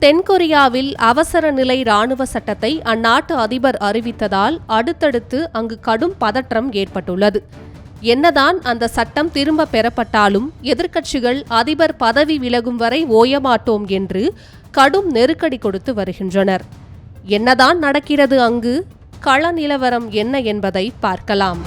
தென்கொரியாவில் அவசர நிலை ராணுவ சட்டத்தை அந்நாட்டு அதிபர் அறிவித்ததால் அடுத்தடுத்து அங்கு கடும் பதற்றம் ஏற்பட்டுள்ளது. என்னதான் அந்த சட்டம் திரும்ப பெறப்பட்டாலும் எதிர்க்கட்சிகள் அதிபர் பதவி விலகும் வரை ஓயமாட்டோம் என்று கடும் நெருக்கடி கொடுத்து வருகின்றனர். என்னதான் நடக்கிறது அங்கு? கள நிலவரம் என்ன என்பதை பார்க்கலாம்.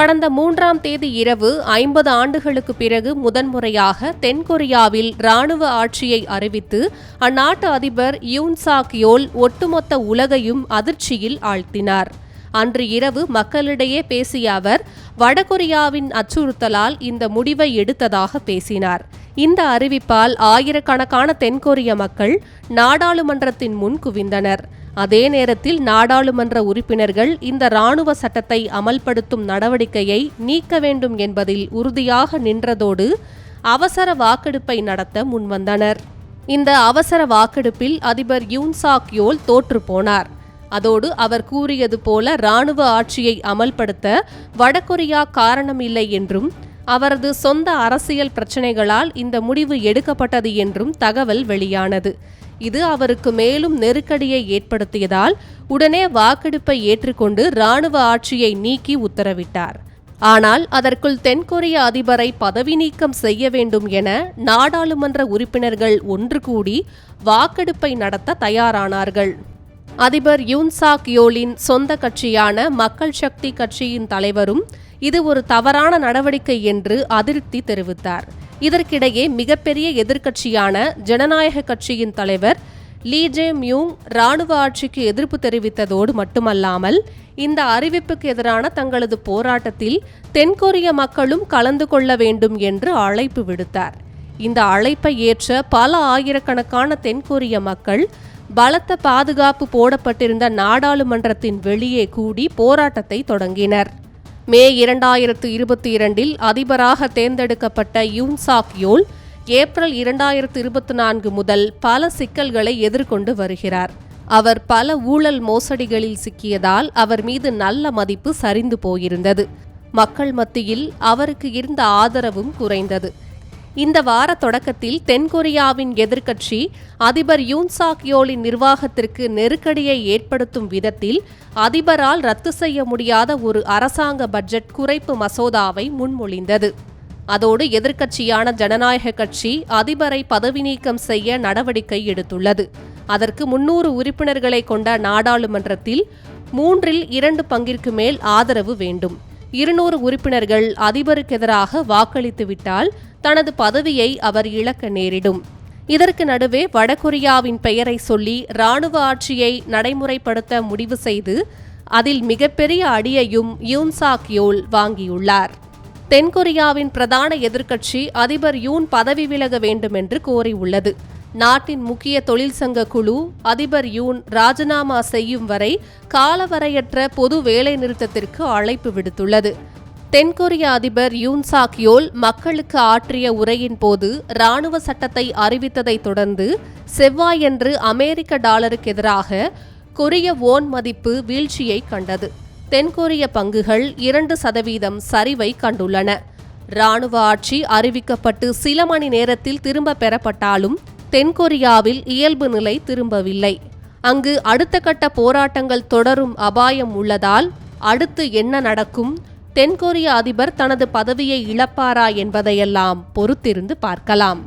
கடந்த மூன்றாம் தேதி இரவு ஐம்பது ஆண்டுகளுக்கு பிறகு முதன்முறையாக தென்கொரியாவில் ராணுவ ஆட்சியை அறிவித்து அந்நாட்டு அதிபர் யூன் சாக் யோல் ஒட்டுமொத்த உலகையும் அதிர்ச்சியில் ஆழ்த்தினார். அன்று இரவு மக்களிடையே பேசிய அவர் வடகொரியாவின் அச்சுறுத்தலால் இந்த முடிவை எடுத்ததாக பேசினார். இந்த அறிவிப்பால் ஆயிரக்கணக்கான தென்கொரிய மக்கள் நாடாளுமன்றத்தின் முன் குவிந்தனர். அதே நேரத்தில் நாடாளுமன்ற உறுப்பினர்கள் இந்த ராணுவ சட்டத்தை அமல்படுத்தும் நடவடிக்கையை நீக்க வேண்டும் என்பதில் உறுதியாக நின்றதோடு அவசர வாக்கெடுப்பை நடத்த முன்வந்தனர். இந்த அவசர வாக்கெடுப்பில் அதிபர் யூன்சாக் யோல் தோற்றுப்போனார் அதோடு அவர் கூறியது போல ராணுவ ஆட்சியை அமல்படுத்த வடகொரியா காரணமில்லை என்றும் அவரது சொந்த அரசியல் பிரச்சினைகளால் இந்த முடிவு எடுக்கப்பட்டது என்றும் தகவல் வெளியானது. இது அவருக்கு மேலும் நெருக்கடியை ஏற்படுத்தியதால் உடனே வாக்கெடுப்பை ஏற்றுக்கொண்டு ராணுவ ஆட்சியை நீக்கி உத்தரவிட்டார். ஆனால் அதற்குள் தென்கொரிய அதிபரை பதவி நீக்கம் செய்ய வேண்டும் என நாடாளுமன்ற உறுப்பினர்கள் ஒன்று கூடி வாக்கெடுப்பை நடத்த தயாரானார்கள். அதிபர் யூன்சாக் யோலின் சொந்த கட்சியான மக்கள் சக்தி கட்சியின் தலைவரும் இது ஒரு தவறான நடவடிக்கை என்று அதிருப்தி தெரிவித்தார். இதற்கிடையே மிகப்பெரிய எதிர்க்கட்சியான ஜனநாயக கட்சியின் தலைவர் லீ ஜே மியூங் ராணுவ ஆட்சிக்கு எதிர்ப்பு தெரிவித்ததோடு மட்டுமல்லாமல் இந்த அறிவிப்புக்கு எதிரான தங்களது போராட்டத்தில் தென்கொரிய மக்களும் கலந்து கொள்ள வேண்டும் என்று அழைப்பு விடுத்தார். இந்த அழைப்பை ஏற்ற பல ஆயிரக்கணக்கான தென்கொரிய மக்கள் பலத்த பாதுகாப்பு போடப்பட்டிருந்த நாடாளுமன்றத்தின் வெளியே கூடி போராட்டத்தை தொடங்கினர். மே இரண்டாயிரத்து இருபத்தி இரண்டில் அதிபராக தேர்ந்தெடுக்கப்பட்ட யூன்சாக் யோல் ஏப்ரல் இரண்டாயிரத்து இருபத்தி நான்கு முதல் பல சிக்கல்களை எதிர்கொண்டு வருகிறார். அவர் பல ஊழல் மோசடிகளில் சிக்கியதால் அவர் மீது நல்ல மதிப்பு சரிந்து போயிருந்தது. மக்கள் மத்தியில் அவருக்கு இருந்த ஆதரவும் குறைந்தது. இந்த வார தொடக்கத்தில் தென்கொரியாவின் எதிர்க்கட்சி அதிபர் யூன்சாக் யோலின் நிர்வாகத்திற்கு நெருக்கடியை ஏற்படுத்தும் விதத்தில் அதிபரால் ரத்து செய்ய முடியாத ஒரு அரசாங்க பட்ஜெட் குறைப்பு மசோதாவை முன்மொழிந்தது. அதோடு எதிர்க்கட்சியான ஜனநாயக கட்சி அதிபரை பதவி நீக்கம் செய்ய நடவடிக்கை எடுத்துள்ளது. அதற்கு முன்னூறு உறுப்பினர்களை கொண்ட நாடாளுமன்றத்தில் மூன்றில் இரண்டு பங்கிற்கு மேல் ஆதரவு வேண்டும். இருநூறு உறுப்பினர்கள் அதிபருக்கு எதிராக வாக்களித்துவிட்டால் தனது பதவியை அவர் இழக்க நேரிடும். இதற்கு நடுவே வடகொரியாவின் பெயரை சொல்லி ராணுவ ஆட்சியை நடைமுறைப்படுத்த முடிவு செய்து அதில் மிகப்பெரிய அடியையும் யூன்சாக் யோல் வாங்கியுள்ளார். தென்கொரியாவின் பிரதான எதிர்க்கட்சி அதிபர் யூன் பதவி விலக வேண்டும் என்று கோரியுள்ளது. நாட்டின் முக்கிய தொழிற்சங்க குழு அதிபர் யூன் ராஜினாமா செய்யும் வரை காலவரையற்ற பொது வேலைநிறுத்தத்திற்கு அழைப்பு விடுத்துள்ளது. தென்கொரிய அதிபர் யூன்சாக் யோல் மக்களுக்கு ஆற்றிய உரையின் போது ராணுவ சட்டத்தை அறிவித்ததை தொடர்ந்து செவ்வாயன்று அமெரிக்க டாலருக்கு எதிராக கொரிய ஓன் மதிப்பு வீழ்ச்சியை கண்டது. தென்கொரிய பங்குகள் இரண்டு சதவீதம் சரிவை கண்டுள்ளன. ராணுவ ஆட்சி அறிவிக்கப்பட்டு சில மணி நேரத்தில் திரும்ப பெறப்பட்டாலும் தென்கொரியாவில் இயல்பு நிலை திரும்பவில்லை. அங்கு அடுத்த கட்ட போராட்டங்கள் தொடரும் அபாயம் உள்ளதால் அடுத்து என்ன நடக்கும் தென்கொரிய அதிபர் தனது பதவியை இழப்பாரா என்பதையெல்லாம் பொறுத்திருந்து பார்க்கலாம்.